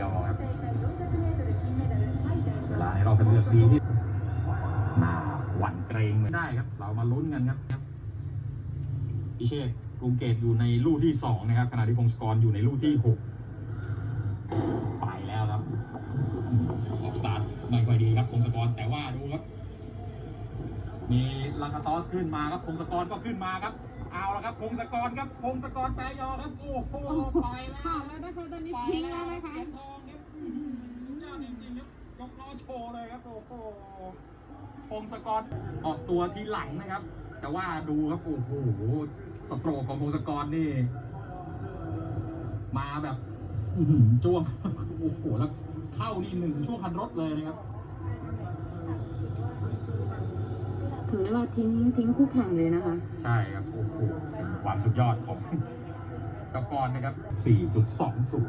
ยอครับเวลาในรอบคัดเลือกดีที่มาหวั่นเกรงไม่ได้ครับ เรามาลุ้นกันครับพิเชษกรุงเกตอยู่ในลู่ที่สองนะครับขณะที่พงศกรอยู่ในลู่ที่หกไปแล้วครับออกสตาร์ทไม่ค่อยดีครับพงศกรแต่ว่าดูครับ มีลาคาตอสขึ้นมาครับพงศกรก็ขึ้นมาครับ เอาละครับพงศกรครับพงศกรแปรยอครับโอ้โหไปแล้วขาดแล้วนะคะตอนนี้ทิ้งแล้วนะคะเหรียญทองครับอื้อหือยอดจริงๆครับยกล้อโชว์เลยครับโอ้โหพงศกรออกตัวทีหลังนะครับ แต่ว่าดูครับโอ้โหสโตรกของพงศกรนี่ มาแบบอื้อหือจ้วงโอ้โหแล้วเข้านี่หนึ่งช่วงพันรถเลยนะครับถึงเวลา ทิ้งทิ้งคู่แข่งเลยนะคะ ใช่ครับโอ้โหเป็นความสุดยอดของกระกรนะครับ 4.20